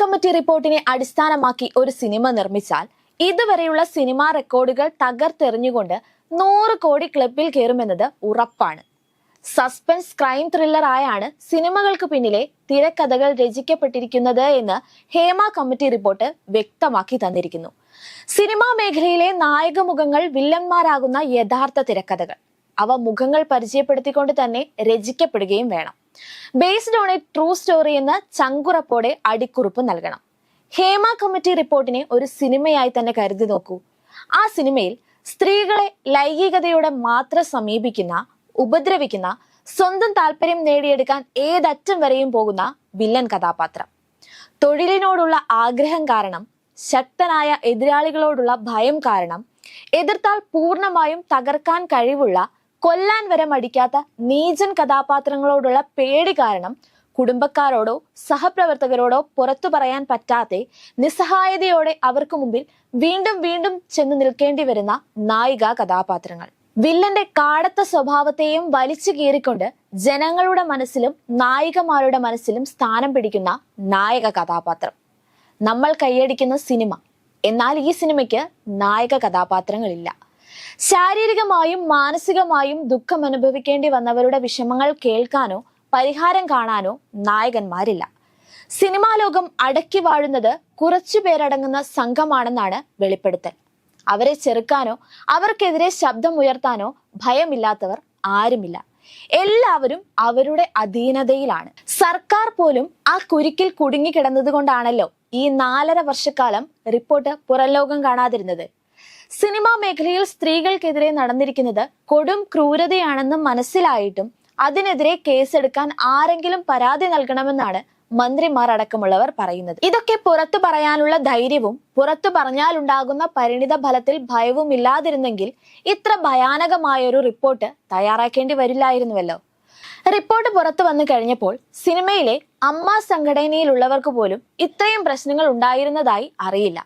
Committee റിപ്പോർട്ടിനെ അടിസ്ഥാനമാക്കി ഒരു സിനിമ നിർമ്മിച്ചാൽ ഇതുവരെയുള്ള സിനിമാ റെക്കോർഡുകൾ തകർത്തെറിഞ്ഞുകൊണ്ട് നൂറ് കോടി ക്ലബിൽ കയറുമെന്നത് ഉറപ്പാണ്. സസ്പെൻസ് ക്രൈം ത്രില്ലർ ആയാണ് സിനിമകൾക്ക് പിന്നിലെ തിരക്കഥകൾ രചിക്കപ്പെട്ടിരിക്കുന്നത് എന്ന് ഹേമ കമ്മിറ്റി റിപ്പോർട്ട് വ്യക്തമാക്കി തന്നിരിക്കുന്നു. സിനിമാ മേഖലയിലെ നായകമുഖങ്ങൾ വില്ലന്മാരാകുന്ന യഥാർത്ഥ തിരക്കഥകൾ. അവ മുഖങ്ങൾ പരിചയപ്പെടുത്തിക്കൊണ്ട് തന്നെ രചിക്കപ്പെടുകയും വേണം. Based on a true story എന്ന ചങ്കുറപ്പോടെ അടിക്കുറിപ്പ് നൽകണം. ഹേമ കമ്മിറ്റി റിപ്പോർട്ടിനെ ഒരു സിനിമയായി തന്നെ കരുതി നോക്കൂ. ആ സിനിമയിൽ സ്ത്രീകളെ ലൈംഗികതയോടെ മാത്രം സമീപിക്കുന്ന ഉപദ്രവിക്കുന്ന സ്വന്തം താല്പര്യം നേടിയെടുക്കാൻ ഏതറ്റം വരെയും പോകുന്ന വില്ലൻ കഥാപാത്രം. തൊഴിലിനോടുള്ള ആഗ്രഹം കാരണം ശക്തനായ എതിരാളികളോടുള്ള ഭയം കാരണം എതിർത്താൽ പൂർണമായും തകർക്കാൻ കഴിവുള്ള കൊല്ലാൻ വരെ മടിക്കാത്ത നീചൻ കഥാപാത്രങ്ങളോടുള്ള പേടി കാരണം കുടുംബക്കാരോടോ സഹപ്രവർത്തകരോടോ പുറത്തു പറയാൻ പറ്റാതെ നിസ്സഹായതയോടെ അവർക്ക് മുമ്പിൽ വീണ്ടും വീണ്ടും ചെന്ന് നിൽക്കേണ്ടി വരുന്ന നായിക കഥാപാത്രങ്ങൾ. വില്ലന്റെ കാടത്ത സ്വഭാവത്തെയും വലിച്ചു കീറിക്കൊണ്ട് ജനങ്ങളുടെ മനസ്സിലും നായികമാരുടെ മനസ്സിലും സ്ഥാനം പിടിക്കുന്ന നായക കഥാപാത്രം. നമ്മൾ കൈയടിക്കുന്ന സിനിമ. എന്നാൽ ഈ സിനിമയ്ക്ക് നായക കഥാപാത്രങ്ങളില്ല. ശാരീരികമായും മാനസികമായും ദുഃഖം അനുഭവിക്കേണ്ടി വന്നവരുടെ വിഷമങ്ങൾ കേൾക്കാനോ പരിഹാരം കാണാനോ നായകന്മാരില്ല. സിനിമാ ലോകം അടക്കി വാഴുന്നത് കുറച്ചു പേരടങ്ങുന്ന സംഘമാണെന്നാണ് വെളിപ്പെടുത്തൽ. അവരെ ചെറുക്കാനോ അവർക്കെതിരെ ശബ്ദം ഉയർത്താനോ ഭയമില്ലാത്തവർ ആരുമില്ല. എല്ലാവരും അവരുടെ അധീനതയിലാണ്. സർക്കാർ പോലും ആ കുരുക്കിൽ കുടുങ്ങിക്കിടന്നതുകൊണ്ടാണല്ലോ ഈ നാലര വർഷക്കാലം റിപ്പോർട്ട് പുറംലോകം കാണാതിരുന്നത്. സിനിമാ മേഖലയിൽ സ്ത്രീകൾക്കെതിരെ നടന്നിരിക്കുന്നത് കൊടും ക്രൂരതയാണെന്ന് മനസ്സിലായിട്ടും അതിനെതിരെ കേസെടുക്കാൻ ആരെങ്കിലും പരാതി നൽകണമെന്നാണ് മന്ത്രിമാർ അടക്കമുള്ളവർ പറയുന്നത്. ഇതൊക്കെ പുറത്തു പറയാനുള്ള ധൈര്യവും പുറത്തു പറഞ്ഞാലുണ്ടാകുന്ന പരിണിത ഫലത്തിൽ ഭയവും ഇല്ലാതിരുന്നെങ്കിൽ ഇത്ര ഭയാനകമായൊരു റിപ്പോർട്ട് തയ്യാറാക്കേണ്ടി വരില്ലായിരുന്നുവല്ലോ. റിപ്പോർട്ട് പുറത്തു വന്നു കഴിഞ്ഞപ്പോൾ സിനിമയിലെ അമ്മ സംഘടനയിലുള്ളവർക്ക് പോലും ഇത്രയും പ്രശ്നങ്ങൾ ഉണ്ടായിരുന്നതായി അറിയില്ല.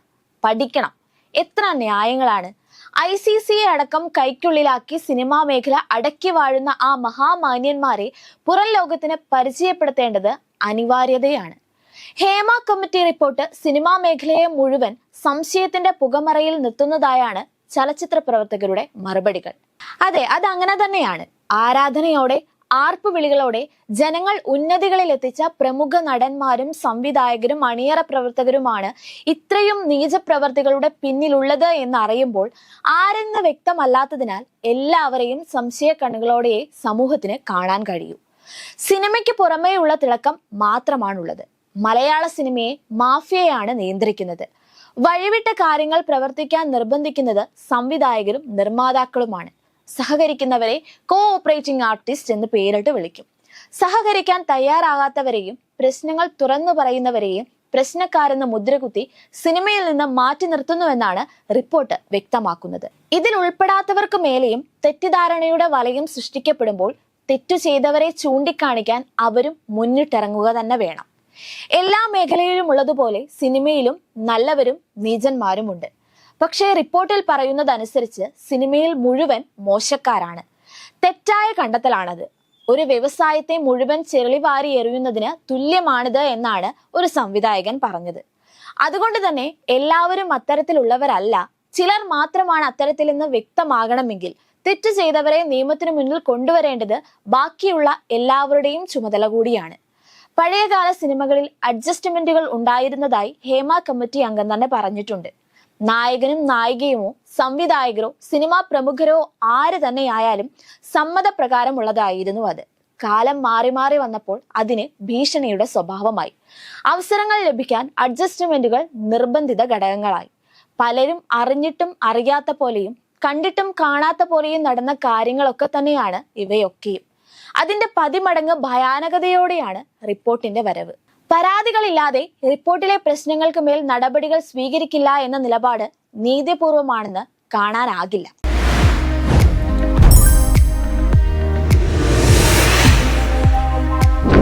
പഠിക്കണം. എത്ര ന്യായങ്ങളാണ്? ഐ സി സി അടക്കം കൈക്കുള്ളിലാക്കി സിനിമാ മേഖല അടക്കി വാഴുന്ന ആ മഹാമാന്യന്മാരെ പുറം ലോകത്തിന് പരിചയപ്പെടുത്തേണ്ടത് അനിവാര്യതയാണ്. ഹേമ കമ്മിറ്റി റിപ്പോർട്ട് സിനിമാ മേഖലയെ മുഴുവൻ സംശയത്തിന്റെ പുകമറയിൽ നിർത്തുന്നതായാണ് ചലച്ചിത്ര പ്രവർത്തകരുടെ മറുപടികൾ. അതെ അത് അങ്ങനെ തന്നെയാണ്. ആരാധനയോടെ ആർപ്പുവിളികളോടെ ജനങ്ങൾ ഉന്നതികളിൽ എത്തിച്ച പ്രമുഖ നടന്മാരും സംവിധായകരും അണിയറ പ്രവർത്തകരുമാണ് ഇത്രയും നീചപ്രവർത്തികളുടെ പിന്നിലുള്ളത് എന്നറിയുമ്പോൾ ആരെന്ന് വ്യക്തമല്ലാത്തതിനാൽ എല്ലാവരെയും സംശയ കണ്ണുകളോടെ സമൂഹത്തിന് കാണാൻ കഴിയൂ. സിനിമയ്ക്ക് പുറമേയുള്ള തിളക്കം മാത്രമാണുള്ളത്. മലയാള സിനിമയെ മാഫിയയാണ് നിയന്ത്രിക്കുന്നത്. വഴിവിട്ട കാര്യങ്ങൾ പ്രവർത്തിക്കാൻ നിർബന്ധിക്കുന്നത് സംവിധായകരും നിർമ്മാതാക്കളുമാണ്. സഹകരിക്കുന്നവരെ കോ ഓപ്പറേറ്റിംഗ് ആർട്ടിസ്റ്റ് എന്ന് പേരിട്ട് വിളിക്കും. സഹകരിക്കാൻ തയ്യാറാകാത്തവരെയും പ്രശ്നങ്ങൾ തുറന്നു പറയുന്നവരെയും പ്രശ്നക്കാരെന്ന് മുദ്രകുത്തി സിനിമയിൽ നിന്ന് മാറ്റി നിർത്തുന്നുവെന്നാണ് റിപ്പോർട്ട് വ്യക്തമാക്കുന്നത്. ഇതിൽ ഉൾപ്പെടാത്തവർക്ക് മേലെയും തെറ്റിദ്ധാരണയുടെ വലയം സൃഷ്ടിക്കപ്പെടുമ്പോൾ തെറ്റു ചെയ്തവരെ ചൂണ്ടിക്കാണിക്കാൻ അവരും മുന്നിട്ടിറങ്ങുക തന്നെ വേണം. എല്ലാ മേഖലയിലും ഉള്ളതുപോലെ സിനിമയിലും നല്ലവരും നീചന്മാരുമുണ്ട്. പക്ഷേ റിപ്പോർട്ടിൽ പറയുന്നതനുസരിച്ച് സിനിമയിൽ മുഴുവൻ മോശക്കാരാണ്. തെറ്റായ കണ്ടെത്തലാണത്. ഒരു വ്യവസായത്തെ മുഴുവൻ ചെളിവാരി എറിയുന്നതിന് തുല്യമാണിത് എന്നാണ് ഒരു സംവിധായകൻ പറഞ്ഞത്. അതുകൊണ്ട് തന്നെ എല്ലാവരും അത്തരത്തിലുള്ളവരല്ല. ചിലർ മാത്രമാണ് അത്തരത്തിൽ നിന്ന് വ്യക്തമാകണമെങ്കിൽ തെറ്റ് ചെയ്തവരെ നിയമത്തിനു മുന്നിൽ കൊണ്ടുവരേണ്ടത് ബാക്കിയുള്ള എല്ലാവരുടെയും ചുമതല കൂടിയാണ്. പഴയകാല സിനിമകളിൽ അഡ്ജസ്റ്റ്മെന്റുകൾ ഉണ്ടായിരുന്നതായി ഹേമ കമ്മിറ്റി അംഗം തന്നെ പറഞ്ഞിട്ടുണ്ട്. നായകനും നായികയുമോ സംവിധായകരോ സിനിമാ പ്രമുഖരോ ആര് തന്നെയായാലും സമ്മതപ്രകാരമുള്ളതായിരുന്നു അത്. കാലം മാറി മാറി വന്നപ്പോൾ അതിന് ഭീഷണിയുടെ സ്വഭാവമായി. അവസരങ്ങൾ ലഭിക്കാൻ അഡ്ജസ്റ്റ്മെന്റുകൾ നിർബന്ധിത ഘടകങ്ങളായി. പലരും അറിഞ്ഞിട്ടും അറിയാത്ത പോലെയും കണ്ടിട്ടും കാണാത്ത പോലെയും നടന്ന കാര്യങ്ങളൊക്കെ തന്നെയാണ് ഇവയൊക്കെയും. അതിന്റെ പതിമടങ്ങ് ഭയാനകതയോടെയാണ് റിപ്പോർട്ടിന്റെ വരവ്. പരാതികളില്ലാതെ റിപ്പോർട്ടിലെ പ്രശ്നങ്ങൾക്ക് മേൽ നടപടികൾ സ്വീകരിക്കില്ല എന്ന നിലപാട് നീതിപൂർവമാണെന്ന് കാണാനാകില്ല.